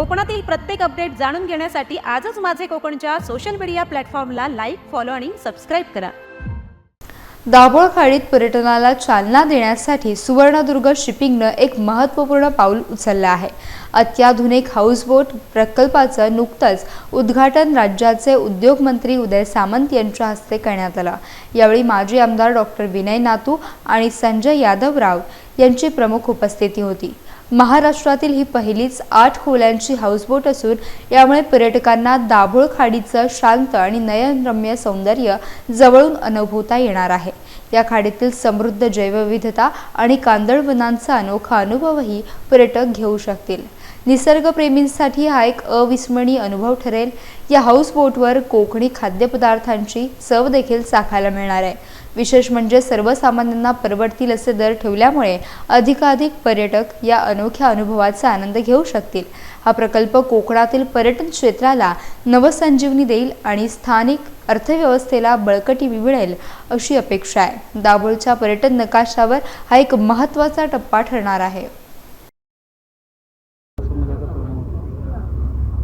कोकणातील प्रत्येक अपडेट जाणून घेण्यासाठी आजच माझे कोकणच्या सोशल मीडिया प्लॅटफॉर्मला लाईक फॉलो आणि सबस्क्राईब करा. दाभोळ खाडीत पर्यटनाला चालना देण्यासाठी सुवर्णदुर्ग शिपिंगनं एक महत्त्वपूर्ण पाऊल उचललं आहे. अत्याधुनिक हाऊसबोट प्रकल्पाचं नुकतंच उद्घाटन राज्याचे उद्योगमंत्री उदय सामंत यांच्या हस्ते करण्यात आलं. यावेळी माजी आमदार डॉक्टर विनय नातू आणि संजय यादवराव यांची प्रमुख उपस्थिती होती. महाराष्ट्रातील ही पहिलीच आठ खोल्यांची हाऊसबोट असून यामुळे पर्यटकांना दाभोळ खाडीचं शांत आणि नयनरम्य सौंदर्य जवळून अनुभवता येणार आहे. या खाडीतील समृद्ध जैवविधता आणि कांदळवनांचा अनोखा अनुभवही पर्यटक घेऊ शकतील. निसर्गप्रेमींसाठी हा एक अविस्मरणीय अनुभव ठरेल. या हाऊसबोटवर कोकणी खाद्यपदार्थांची चव देखील चाखायला मिळणार आहे. विशेष म्हणजे सर्वसामान्यांना परवडतील असे दर ठेवल्यामुळे अधिकाधिक पर्यटक या अनोख्या अनुभवाचा आनंद घेऊ शकतील. हा प्रकल्प कोकणातील पर्यटन क्षेत्राला नवसंजीवनी देईल आणि स्थानिक अर्थव्यवस्थेला बळकटी मिळेल अशी अपेक्षा आहे. दाभोळच्या पर्यटन नकाशावर हा एक महत्त्वाचा टप्पा ठरणार आहे.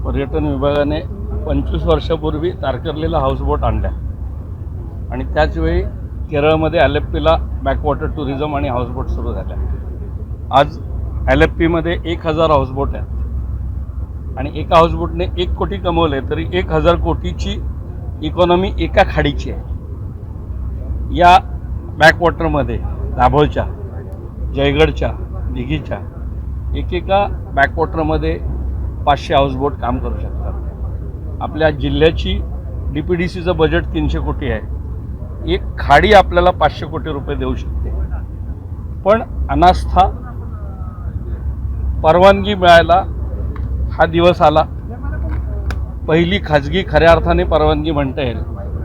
पर्यटन विभागाने पंचवीस वर्षापूर्वी तारकर्लीला हाऊसबोट आणल्या. आणि त्याचवेळी केरळमध्ये ॲलेप्पीला बॅकवॉटर टुरिझम आणि हाऊसबोट सुरू झाल्या. आज ॲलेप्पीमध्ये एक हजार हाऊसबोट आहेत. आणि एका हाऊसबोटने एक कोटी कमवले तरी एक हजार कोटीची इकॉनॉमी एका खाडीची आहे. या बॅकवॉटरमध्ये दाभोळच्या जयगडच्या दिघीच्या एकेका बॅकवॉटरमध्ये पाचशे हाऊसबोट काम करू शकतात. आपल्या जिल्ह्याची डी पी डी सीचं बजेट तीनशे कोटी आहे. एक खाडी आपल्याला पाचशे कोटी रुपये देऊ शकते. पण अनास्था परवानगी मिळायला हा दिवस आला. पहिली खाजगी खऱ्या अर्थाने परवानगी म्हणता येईल.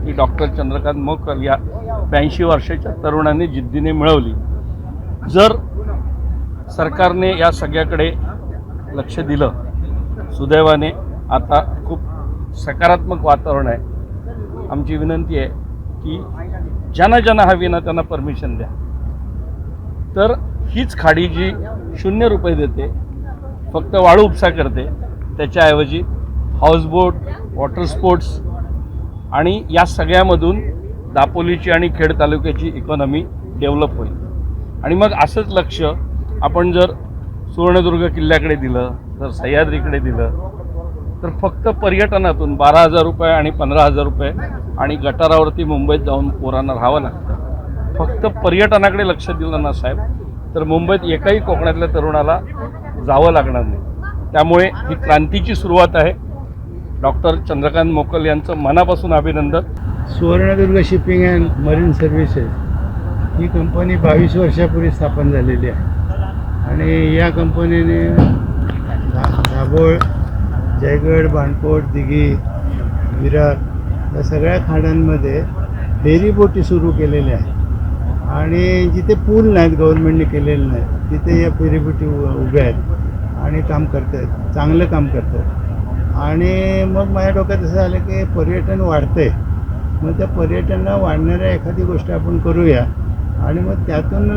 की डॉक्टर चंद्रकांत मोकर या ब्याऐंशी वर्षाच्या तरुणाने जिद्दीने मिळवली. जर सरकारने या सगळ्याकडे लक्ष दिलं सुदैवाने आता खूप सकारात्मक वातावरण आहे. आमची विनंती आहे की ज्यांना ज्यांना हवी ना त्यांना परमिशन द्या. तर हीच खाडी जी शून्य रुपये देते फक्त वाळू उपसा करते त्याच्याऐवजी हाऊसबोट वॉटर स्पोर्ट्स आणि या सगळ्यामधून दापोलीची आणि खेड तालुक्याची इकॉनॉमी डेव्हलप होईल. आणि मग असंच लक्ष आपण जर सुवर्णदुर्ग किल्ल्याकडे दिलं तर सह्याद्रीकडे दिलं तर फक्त पर्यटनातून बारा हजार रुपये आणि पंधरा हजार रुपये आणि गटारावरती मुंबईत जाऊन पोरांना राहावं लागतं. फक्त पर्यटनाकडे लक्ष दिलं ना साहेब तर मुंबईत एकाही कोकणातल्या तरुणाला जावं लागणार नाही. त्यामुळे ही क्रांतीची सुरुवात आहे. डॉक्टर चंद्रकांत मोकल यांचं मनापासून अभिनंदन. Suvarnadurg shipping and marine services he company बावीस वर्षापूर्वी स्थापन झालेली आहे. आणि या कंपनीने दाभोळ जयगड बाणकोट दिघी विरार या सगळ्या खाड्यांमध्ये फेरी बोटी सुरू केलेल्या आहेत. आणि जिथे पूल नाहीत गव्हर्नमेंटने केलेले नाहीत तिथे या फेरीबोटी उ- उभ्या आहेत आणि काम करत आहेत चांगलं काम करत आहेत. आणि मग माझ्या डोक्यात असं आलं की पर्यटन वाढतंय. मग त्या पर्यटनाला वाढणाऱ्या एखादी गोष्ट आपण करूया. आणि मग त्यातून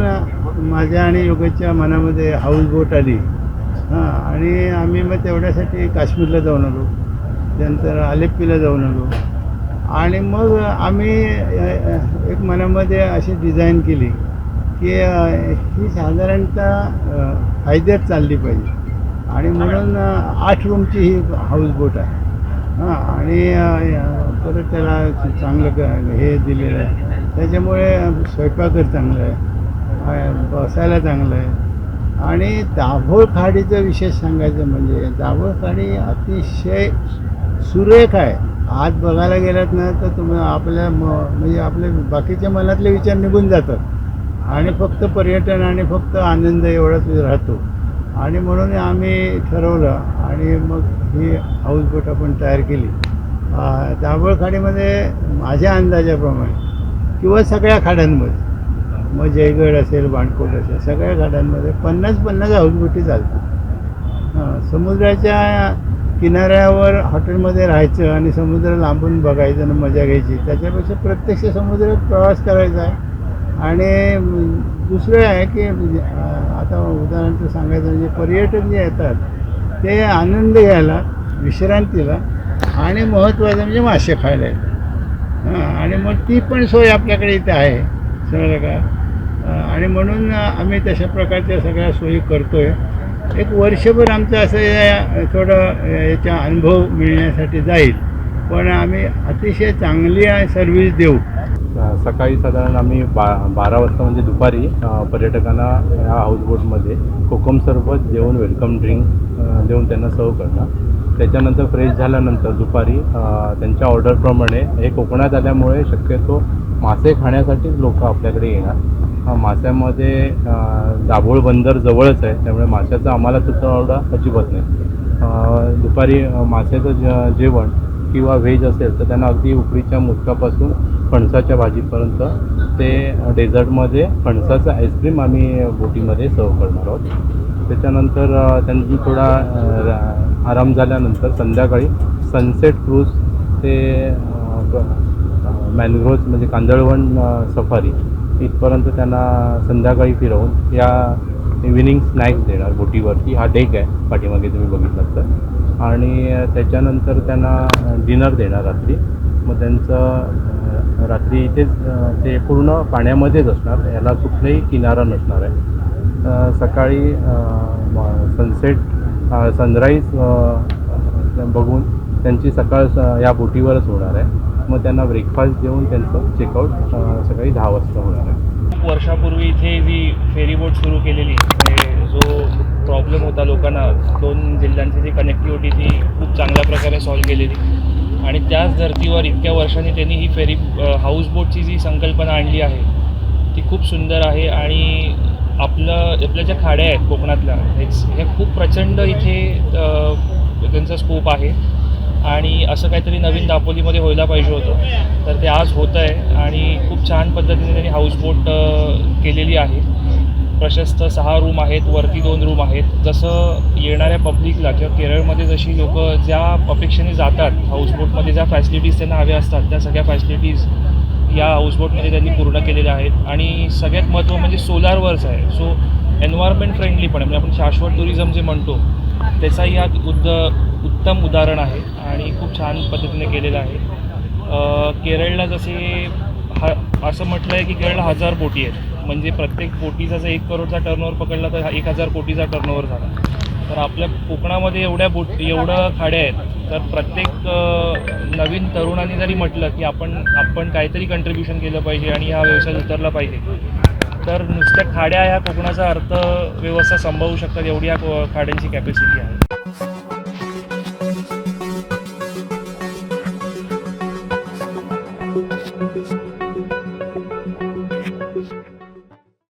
माझ्या आणि योगेच्या मनामध्ये हाऊस बोट आली. हां आणि आम्ही मग तेवढ्यासाठी काश्मीरला जाऊन आलो. त्यानंतर आलेप्पीला जाऊन आलो. आणि मग आम्ही एक मनामध्ये अशी डिझाईन केली की ही साधारणतः फायद्यात चालली पाहिजे. आणि म्हणून आठ रूमची ही हाऊस बोट आहे. हां आणि परत त्याला चांगलं क- हे दिलेलं आहे. त्याच्यामुळे स्वयंपाकच चांगलं आहे. बसायला चांगलं आहे. आणि दाभोळ खाडीचं विशेष सांगायचं म्हणजे दाभोळ खाडी अतिशय सुरेख आहे. आत बघायला गेलात ना तर तुम्ही आपल्या म म्हणजे आपले बाकीच्या मनातले विचार निघून जातात. आणि फक्त पर्यटन आणि फक्त आनंद एवढाच राहतो. आणि म्हणून आम्ही ठरवलं आणि मग ही हाऊसबोट आपण तयार केली. दाभोळ खाडीमध्ये माझ्या अंदाजाप्रमाणे किंवा सगळ्या खाड्यांमध्ये मग जयगड असेल बाणकोट असेल सगळ्या घाटांमध्ये पन्नास पन्नास हाऊसबोटी चालतात. हां, समुद्राच्या किनाऱ्यावर हॉटेलमध्ये राहायचं आणि समुद्र लांबून बघायचं आणि मजा घ्यायची त्याच्यापेक्षा प्रत्यक्ष समुद्रात प्रवास करायचा आहे. आणि दुसरं आहे की म्हणजे, आता उदाहरणार्थ सांगायचं म्हणजे पर्यटक जे येतात ते आनंद घ्यायला विश्रांतीला आणि महत्त्वाचं म्हणजे मासे खायला येतात. हां आणि मग ती पण सोय आपल्याकडे इथे आहे. कळलं का? आणि म्हणून आम्ही तशा प्रकारच्या सगळ्या सोयी करतो आहे एक वर्षभर आमचं असं या- थोडं याचा अनुभव मिळण्यासाठी जाईल. पण आम्ही अतिशय चांगली सर्व्हिस देऊ. सकाळी साधारण आम्ही बा बारा वाजता म्हणजे दुपारी पर्यटकांना ह्या हाऊसबोटमध्ये कोकम सरबत देऊन वेलकम ड्रिंक देऊन त्यांना सर्व करणार त्याच्यानंतर फ्रेश झाल्यानंतर दुपारी त्यांच्या ऑर्डरप्रमाणे हे कोकणात आल्यामुळे शक्यतो मासे खाण्यासाठीच लोक आपल्याकडे येणार. माश्यामध्ये दाभोळ बंदर जवळच आहे. त्यामुळे माशाचा आम्हाला तुटवडा अजिबात नाही. दुपारी अ, माशाचं ज जेवण किंवा व्हेज असेल तर त्यांना अगदी उकडीच्या मुटकापासून फणसाच्या भाजीपर्यंत ते डेझर्टमध्ये फणसाचं आईस्क्रीम आम्ही बोटीमध्ये सर्व करणार आहोत. त्याच्यानंतर त्यांनी थोडा आराम झाल्यानंतर संध्याकाळी सनसेट क्रूज ते मॅनग्रोव्ज म्हणजे कांदळवन सफारी इथपर्यंत त्यांना संध्याकाळी फिरवून या इव्हिनिंग स्नॅक्स देणार बोटीवरती. हा डेक आहे पाठीमागे तुम्ही बघितलात तर. आणि त्याच्यानंतर त्यांना डिनर देणार रात्री. मग त्यांचं रात्री इथेच ते पूर्ण पाण्यामध्येच असणार. याला कुठलाही किनारा नसणार आहे. सकाळी सनसेट सनराईज बघून त्यांची सकाळ स- या बोटीवरच होणार आहे. मग त्यांना ब्रेकफास्ट देऊन त्यांचं चेकआउट सकाळी दहा वाजता होणार आहे. खूप वर्षापूर्वी इथे जी फेरीबोट सुरू केलेली म्हणजे जो प्रॉब्लेम होता लोकांना दोन जिल्ह्यांची जी कनेक्टिव्हिटी ती खूप चांगल्या प्रकारे सॉल्व्ह केलेली. आणि त्याच धर्तीवर इतक्या वर्षांनी त्यांनी ही फेरी हाऊसबोटची जी संकल्पना आणली आहे ती खूप सुंदर आहे आणि आपलं आपल्या ज्या खाड्या आहेत कोकणातल्या हे खूप प्रचंड इथे त्यांचा स्कोप आहे. आणि असं काहीतरी नवीन दापोलीमध्ये व्हायला पाहिजे होतं. तर ते आज होतं आहे आणि खूप छान पद्धतीने त्यांनी हाऊसबोट केलेली आहे. प्रशस्त सहा रूम आहेत वरती दोन रूम आहेत. जसं येणाऱ्या पब्लिकला किंवा केरळमध्ये जशी लोक ज्या अपेक्षेने जातात हाऊसबोटमध्ये ज्या फॅसिलिटीज त्यांना हव्या असतात त्या सगळ्या फॅसिलिटीज या हाऊसबोटमध्ये त्यांनी पूर्ण केलेल्या आहेत. आणि सगळ्यात महत्त्व म्हणजे सोलारवरच आहे. सो एन्व्हायरमेंट फ्रेंडली पण आहे. म्हणजे आपण शाश्वत टुरिझम जे म्हणतो त्याचाही यात उद्द उत्तम उदाहरण आहे आणि खूप छान पद्धतीने केलेलं आहे. केरळला जसे हा असं म्हटलं आहे की केरळला हजार बोटी आहेत. म्हणजे प्रत्येक बोटीचा जर एक करोडचा टर्नओव्हर पकडला तर एक हजार कोटीचा टर्नओव्हर झाला. तर आपल्या कोकणामध्ये एवढ्या बोट एवढं खाड्या आहेत तर प्रत्येक नवीन तरुणांनी जरी म्हटलं की आपण आपण काहीतरी कंट्रीब्युशन केलं पाहिजे आणि हा व्यवसाय उतरला पाहिजे तर नुसत्या खाड्या ह्या कोकणाचा अर्थव्यवस्था संभवू शकतात एवढी या खाड्यांची कॅपॅसिटी आहे.